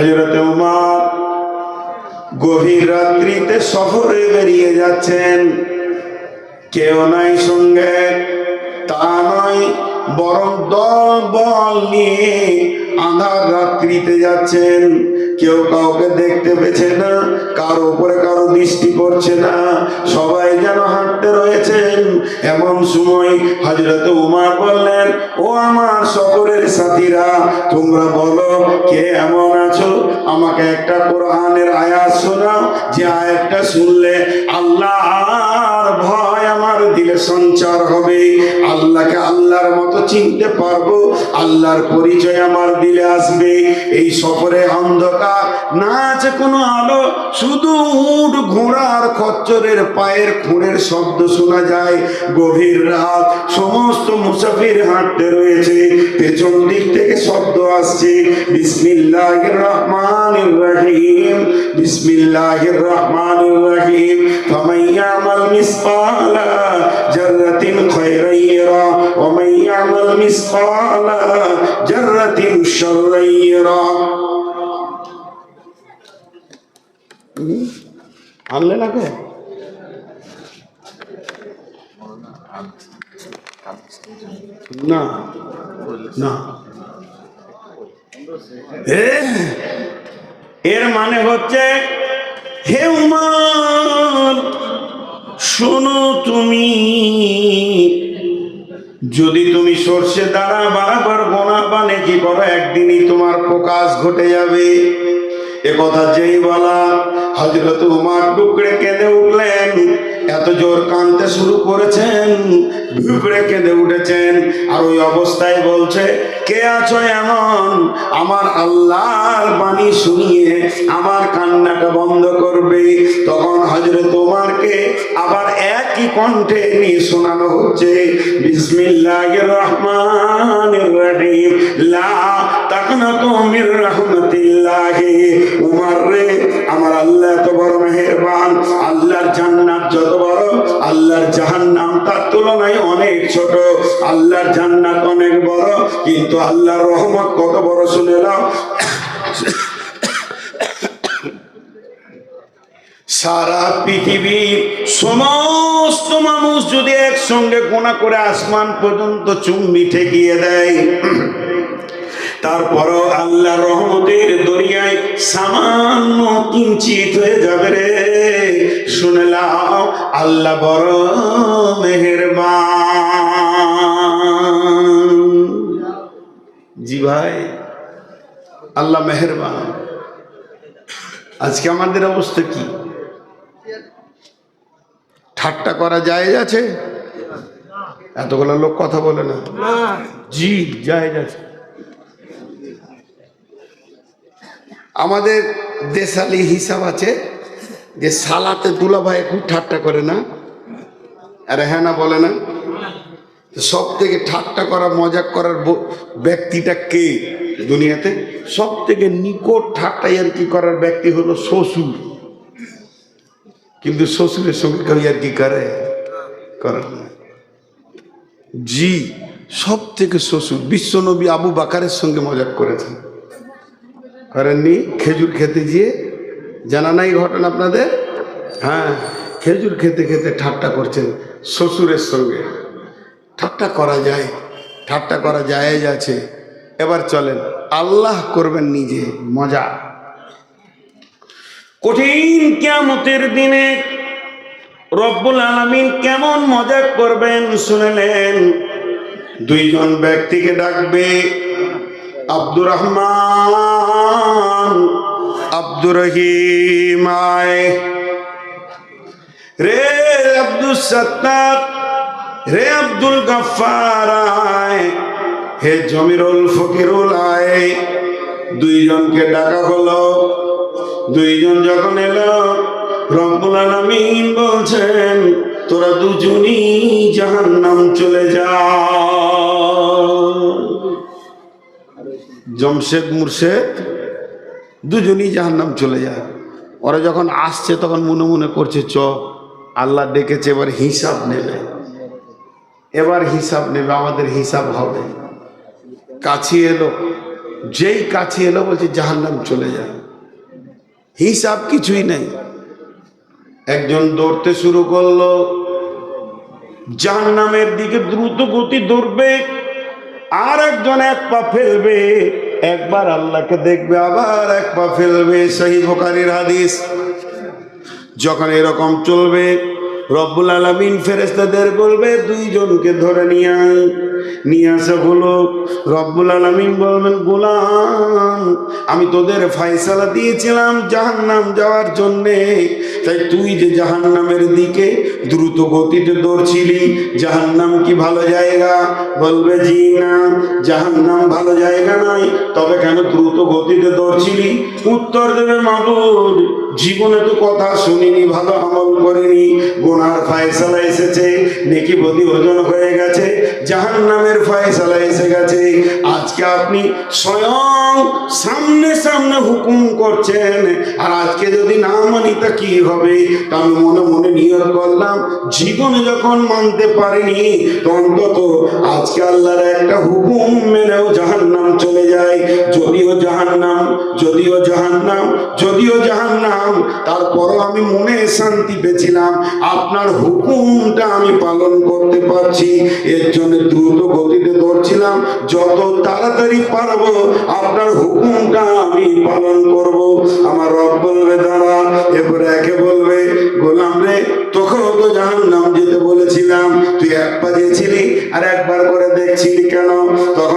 হজরত উমার গভীর রাত্রিতে সফরে বেরিয়ে যাচ্ছেন। কেউ নাই সঙ্গে, তা নয়, বরং দল বল নিয়ে আধার রাত্রিতে যাচ্ছেন। কেউ কাউকে দেখতে পেছে না, কারও উপরে কারও দৃষ্টি পড়ছে না। সবাই যেন হাঁটতে রয়েছেন। এমন সময় হজরত উমার বললেন, ও আমার সকলের সাথীরা, তোমরা বলো, কে এমন আছো? আমাকে একটা কোরআনের আয়াত শোনাও। যে আয়াতটা শুনলে আল্লাহর ভয় আমার দিলে সঞ্চার হবে। আল্লাহকে আল্লাহর মতো চিনতে পারব, আল্লাহর পরিচয় আমার দিলে আসবে। এই সফরে অন্ধকার, না আছে কোনো আলো, শুধু উট ঘোড়ার খচ্চরের পায়ের খুঁড়ের শব্দ শোনা যায়। গভীর রাত, সমস্ত মুসাফির হাঁটতে রয়েছে। পেছন দিক থেকে শব্দ আসছে। বিসমিল্লাহির রহমানির রহিম, বিসমিল্লাহির রহমানির রহিম। ফামান ইয়ামাল খায়রান ইয়ারা ওয়া মান ইয়ামাল মিসকালা জাররাতিন শাররান ইয়ারা আনলে লাগে না। না। এর মানে হচ্ছে, হে উমার শোনো তুমি। যদি তুমি সর্ষে দ্বারা বারবার গোনা বানে কি করো, একদিনই তোমার প্রকাশ ঘটে যাবে। এ কথা যেই বলা হজরত উমার টুকরে কেঁদে উঠলেন। এত জোর কানতে শুরু করেছেন ভিপড়ে কেঁদে উঠেছেন, আর ওই অবস্থায় বলছে, কে আছো এমন? আমার আল্লাহর বাণী শুনিয়ে আমার কান্নাটা বন্ধ করবে। তখন হজরত তোমারকে আবার একই কণ্ঠে নিয়ে শোনানো হচ্ছে, বিসমিল্লাহির রহমানির রহিম, লা তাকনাতু মির তুলনায় অনেক ছোট। আল্লাহর জান্নাত অনেক বড়, কিন্তু আল্লাহর রহমত কত বড় শুনে নাও। সারা পৃথিবীর সমস্ত মানুষ যদি একসঙ্গে গোনা করে আসমান পর্যন্ত চুম্বি ঠেকিয়ে দেয় তারপরও আল্লাহ রহমতের দরিয়ায় সামান্য কিঞ্চিত হয়ে যাবে রে। শুনে লাও আল্লাহ বড় মেহেরবান। জি ভাই আল্লাহ মেহেরবান। আজকে আমাদের অবস্থা কি? ঠাট্টা করা যায় আছে? এতগুলো লোক কথা বলে না। জি যায় আছে। আমাদের দেশালি হিসাব আছে যে সালাতে দুলা ভাই খুব ঠাট্টা করে না? আরে হ্যাঁ না বলে না? সব থেকে ঠাট্টা করা মজা করার ব্যক্তিটা কে দুনিয়াতে? সব থেকে নিকট ঠাট্টা আর কি করার ব্যক্তি হলো শ্বশুর। কিন্তু শ্বশুরের সঙ্গে কেউ আর কি করে? করে না। জি সব থেকে শ্বশুর, বিশ্বনবী আবু বাকারের সঙ্গে মজাক করেছেন। করেননি। খেজুর খেতে গিয়ে জানা নাই ঘটনা আপনাদের? হ্যাঁ খেজুর খেতে খেতে ঠাট্টা করছেন শ্বশুরের সঙ্গে। ঠাট্টা করা যায়, ঠাট্টা করা যায় আছে। এবার চলেন, আল্লাহ করবেন নিজে মজা। কঠিন কিয়ামতের দিনে রব্বুল আলামিন কেমন মজা করবেন শুনলেন? দুইজন ব্যক্তিকে ডাকবে আব্দুর রহমান। আব্দুর রহিম আয়। রে আব্দুল সত্তার রে আব্দুল গফার আয়। হে জমিরুল ফকিরুল আয়। দুইজনকে ডাকা হলো, দুইজন যখন এলো, রব্বুল আলামিন বলছেন, তোরা দুজনই জাহান্নাম চলে যা। জমশেদ মুর্শেদ দুজনই জাহান্নাম চলে যায়। ওরা যখন আসছে, তখন মনে মনে করছে, চ, আল্লাহ ডেকেছে, এবার হিসাব নেবে। এবার হিসাব নেবে, আমাদের হিসাব হবে। কাছে এলো। যেই কাছে এলো, বলছে, জাহান্নাম চলে যায়। হিসাব কিছুই নেই। একজন দৌড়তে শুরু করল। জাহান্নামের দিকে দ্রুত গতি দৌড়বে আর একজন এক পা ফেলবে। একবার আল্লাহকে দেখবে, আবার এক পা ফেলবে সেই বোকারির হাদিস। যখন এরকম চলবে, রব্বুল আলমিন ফেরেস্তাদের বলবে, দুইজনকে ধরে নিয়ে আয়। নিয়ে আসা হলো রব্বুল আলমিন বলবেন, গোলাম, আমি তোদের ফায়সালা দিয়েছিলাম জাহান্নাম যাওয়ার জন্যে। তাই তুই যে জাহান্নামের দিকে দ্রুত গতিতে দৌড়ছিলি, জাহান্নাম কি ভালো জায়গা? বলবে, জি না, জাহান্নাম ভালো জায়গা নয় তবে কেন দ্রুত গতিতে দৌড়ছিলি? উত্তর দেবে মাবুদ জীবনে তো কথা শুনিনি, ভালো আমল করিনি। গোনার ফায়সালা এসেছে, নেকি বদি ওজন হয়ে গেছে। জাহান্নামের ফায়সালা এসে গেছে। আজকে আপনি স্বয়ং সামনে সামনে হুকুম করছেন। আর আজকে যদি না মানি, তা কি হবে? আমি মনে মনে নিয়ত করলাম। জীবনে যখন মানতে পারিনি অন্তত আজকে আল্লাহর একটা হুকুম মেনেও জাহান্নাম চলে যায়। যদিও জাহান্নাম যদিও জাহান্নাম যদিও জাহান্নাম, তারপরও আমি মনে শান্তি পেয়েছিলাম। আপনার হুকুমটা আমি পালন করতে পারছি। এর জন্য দ্রুত গতিতে দৌড়ছিলাম যত তাড়াতাড়ি পারব আপনার হুকুমটা আমি পালন করব। আমার রব বলবে, দাঁড়া। এরপরে একে বলবে, গোলাম রে, তোকেও তো জাহান্নাম যেতে বলেছিলাম। তুই একবার গেছিলি আর একবার করে দেখছিলি কেন? তখন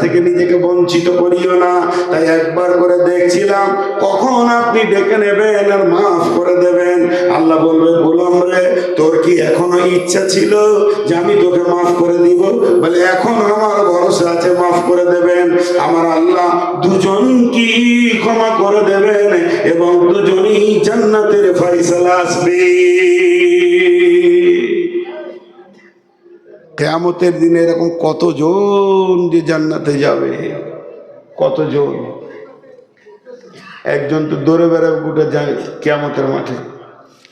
থেকে নিজেকে বঞ্চিত করিও না। তাই একবার করে দেখছিলাম, কখন আপনি ডেকে নেবেন আর মাফ করে দেবেন। আল্লাহ বলবে গোলাম রে, তোর কি এখনও ইচ্ছা ছিল যে আমি তোকে মাফ করে দিব? বলে, এখন আমার ভরসা আছে, মাফ করে দেবেন। আমার আল্লাহ দুজন কি ক্ষমা করে দেবেন এবং দুজনই জান্নাতের ফয়সালা আসবে। কেয়ামতের দিনে এরকম কতজন যে জান্নাতে যাবে? কতজন? একজন তো দৌড়ে বেড়াবে গোটা যায় কেয়ামতের মাঠে।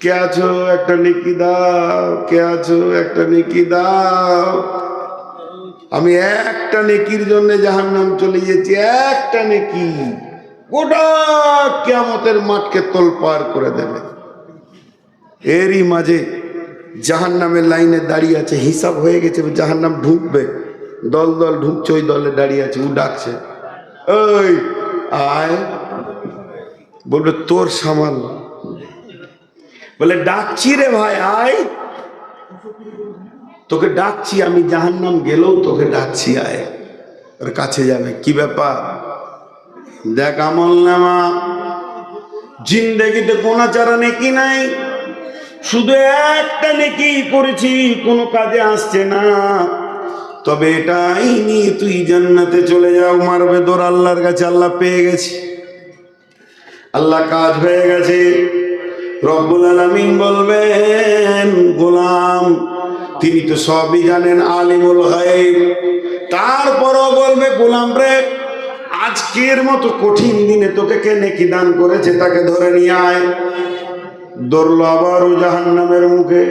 কে আছো? একটা নেকি দাও। কে আছো? একটা নেকি দাও। আমি একটা নেকির জন্য জাহান্নাম চলে গেছি একটা নেকি। গোটা কেয়ামতের মাঠকে তোল পার করে দেবে। এরই মাঝে জাহান্নামের লাইনে দাঁড়িয়ে আছে, হিসাব হয়ে গেছে জাহান নাম ঢুকবে। দল দল ঢুকছে, ওই দলে দাঁড়িয়ে আছে, ও ডাকছে। ওই আয়। বলবে, তোর সামাল। বলে, ডাকছি রে ভাই, আয়। তোকে ডাকছি, আমি জাহান নাম গেলেও তোকে ডাকছি, আয়। ওর কাছে যাবে, কি ব্যাপার? দেখ, আমল নামা। জিন্দেগিতে কোনা চারা নেকি নাই? শুধু একটা নেকি করেছি, কোনো কাজে আসছে না। তবে এটাই নিয়ে তুই জান্নাতে চলে যাও, মারবে তোর আল্লাহর কাছে, আল্লাহ পেয়ে গেছে। আল্লাহ কাজ হয়ে গেছে। রব্বুল আলামিন বলবেন, গোলাম, তিনি তো সবই জানেন, আলিমুল গায়েব। তারপরও বলবে, গোলাম রে, আজকের মতো কঠিন দিনে তোকে কে নেকি দান করেছে, তাকে ধরে নিয়ে আয়। দৌড়লো আবারও জাহান্নামের মুখে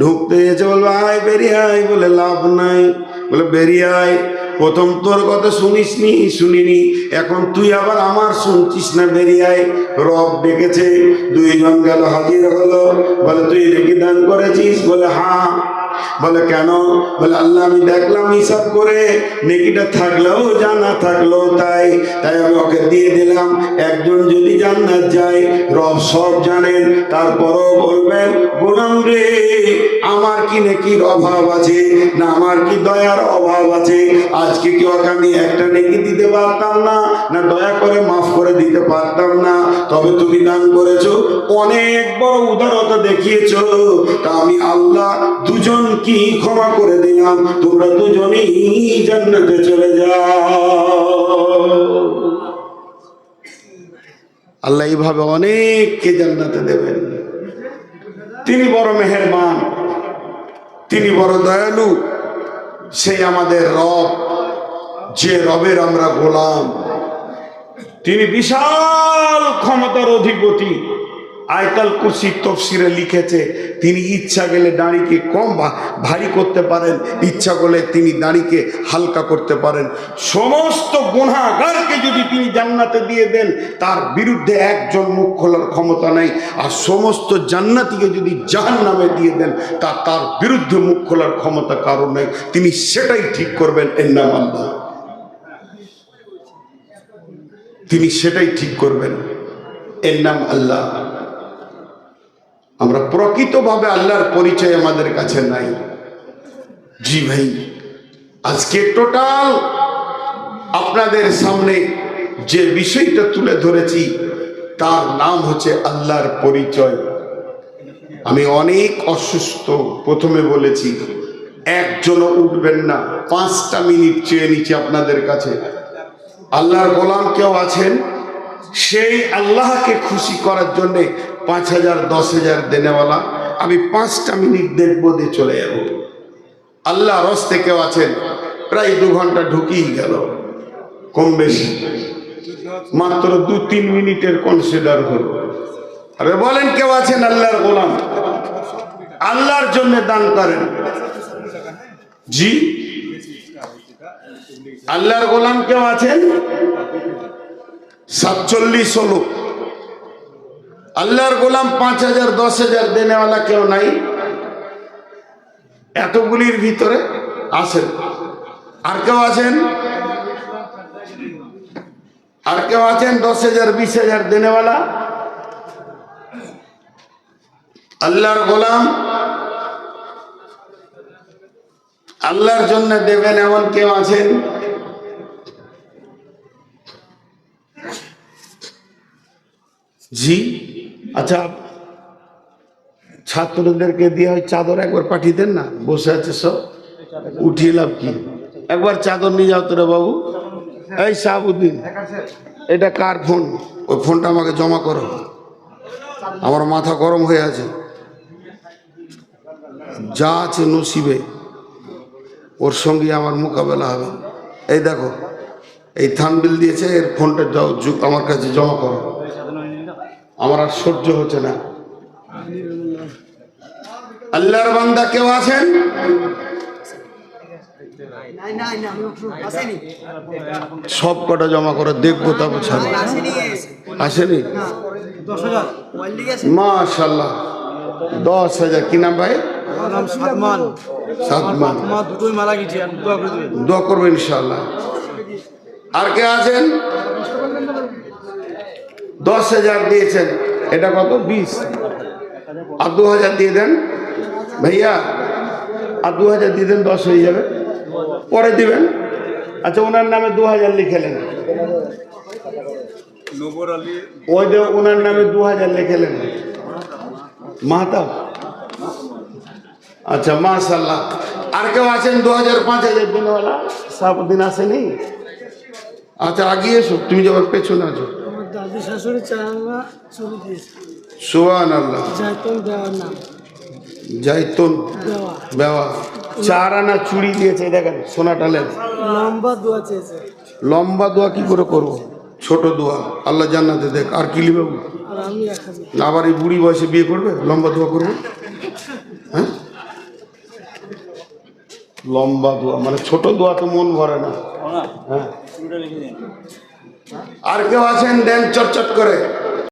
ঢুকতে গেছে বলবে, আয় বেরিয়ে আয়, বলে লাভ নাই। বলে, বেরিয়ে আয়, প্রথম তোর কথা শুনিসনি, শুনিনি। এখন তুই আবার আমার শুনছিস না বেরিয়ায় রব ডেকেছে, দুইজন গেল, হাজির হলো। বলে, তুই রেখে দান করেছিস? বলে হ্যাঁ। বলে, কেন? বলে, আল্লাহ, আমি দেখলাম হিসাব করে নেকিটা থাকলেও জানা থাকলেও তাই। তাই আমি ওকে দিয়ে দিলাম, একজন যদি জান্নাত যায়, রব সব জানেন, তারপরও বলবেন গোলাম রে, আমার কি নেকির অভাব আছে? না, আমার কি দয়ার অভাব আছে? আজকে কি ওকে আমি একটা নেকি দিতে পারতাম না? না, দয়া করে মাফ করে দিতে পারতাম না? তবে তুমি দান করেছ, অনেক বড় উদারতা দেখিয়েছো। তা আমি আল্লাহ দুজন কি ক্ষমা করে দিলাম? তোমরা দুজনেই জান্নাতে চলে যাও। আল্লাহ এইভাবে অনেককে জান্নাতে দেবেন। তিনি বড় মেহেরবান, তিনি বড় দয়ালু, সেই আমাদের রব, যে রবের আমরা গোলাম। তিনি বিশাল ক্ষমতার অধিপতি। আয়তাল কুরসি তফসিরে লিখেছে, তিনি ইচ্ছা গেলে দাঁড়িকে কম ভারী করতে পারেন, ইচ্ছা করলে তিনি দাঁড়িকে হালকা করতে পারেন। সমস্ত গুণাগারকে যদি তিনি জান্নাতে দিয়ে দেন, তার বিরুদ্ধে একজন মুখ খোলার ক্ষমতা নেই। আর সমস্ত জান্নাতিকে যদি জাহান নামে দিয়ে দেন, তা তার বিরুদ্ধে মুখ খোলার ক্ষমতা কারণ নেই। তিনি সেটাই ঠিক করবেন এর নাম আল্লাহ তিনি সেটাই ঠিক করবেন এর নাম আল্লাহ। আমরা প্রকৃতভাবে আল্লাহর পরিচয় আমাদের কাছে নাই। জি ভাই, আজকে টোটাল আপনাদের সামনে যে বিষয়টা তুলে ধরেছি, তার নাম হচ্ছে আল্লাহর পরিচয়। আমি অনেক অসুস্থ, প্রথমে বলেছি, একজনও উঠবেন না। পাঁচটা মিনিট চেয়ে নিচ্ছি আপনাদের কাছে। আল্লাহর গোলাম কেউ আছেন? সেই আল্লাহকে খুশি করার জন্য পাঁচ হাজার, দশ হাজার দেনেওয়ালা, আমি পাঁচটা মিনিট দেখব দিয়ে চলে যাব। আল্লাহ রস্তে কেউ আছেন, প্রায় দু ঘণ্টা ঢুকিয়ে গেল, কম বেশি। মাত্র দু তিন মিনিটের কনসিডার হলো। আরে বলেন কেউ আছেন আল্লাহর গোলাম? আল্লাহর জন্য দান করেন। জি? আল্লাহর গোলাম কেউ আছেন? সাতচল্লিশ হলো। আল্লাহর গোলাম পাঁচ হাজার, দশ হাজার দেনেওয়ালা কেউ নাই। এতগুলির ভিতরে আসেন আর কেউ আছেন? আর কেউ আছেন? দশ হাজার, বিশ হাজার দেনেওয়ালা? আল্লাহর গোলাম আল্লাহর জন্য দেবেন এমন কেউ আছেন? জি? আচ্ছা ছাত্রদেরকে দিয়ে ওই চাদর একবার পাঠিয়ে দেন না? বসে আছে সব। উঠিয়ে লাভ কি? একবার চাদর নিয়ে যাও তোরা বাবু। এই সাহাবুদ্দিন এটা কার ফোন? ওই ফোনটা আমাকে জমা করো। আমার মাথা গরম হয়ে আছে। যা আছে নসিবে, ওর সঙ্গে আমার মোকাবেলা হবে। এই দেখো, এই থানবিল দিয়েছে, এর ফোনটা যাও আমার কাছে জমা করো। আমার আর সহ্য হচ্ছে না। আল্লাহর বান্দা কেউ আছেন? সব কটা জমা করে দেখব তারপর ছাড়বো আসেনি? মাশাল্লাহ দশ হাজার। কি নাম ভাই? আমার নাম সাদমান। সাত মান আমার দুটোই মারা গেছি আর দোয়া দোয়া করব ইনশাল্লাহ আর কে আছেন? দশ হাজার দিয়েছেন। এটা কত? বিশ। আর দু হাজার দিয়ে দেন। ভাইয়া আর দু হাজার দিয়ে দেন দশ হয়ে যাবে। পরে দিবেন। আচ্ছা ওনার নামে দু হাজার লিখেলেন ওই যে ওনার নামে দু হাজার লিখেলেন মাহাতাব। আচ্ছা মাশাল্লাহ আর কেউ আছেন? দু হাজার পাঁচ হাজার দিনওয়ালা? সাবদিন আসেনি? আচ্ছা আগিয়ে এসো। তুমি যাবার পেছনে আছো। দাদি শাশুড়ি চারা ছবি দিয়েছে। সোহান আল্লাহ জায়তন দেওয়ার নাম। জাইতুন দেওয়া। বেওয়া চার আনা চুড়ি দিয়েছে দেখেন সোনাটা লেন লম্বা দোয়া চেয়েছে। লম্বা দোয়া কি করে করব? ছোট দোয়া। আল্লাহ জান্নাতে দেখ আর কি লিবে আবার এই বুড়ি বয়সে বিয়ে করবে? লম্বা দোয়া করবে? হ্যাঁ? লম্বা দোয়া মানে ছোট দোয়া তো মন ভরে না। হ্যাঁ। আর কেউ আছেন দেন চটচট করে।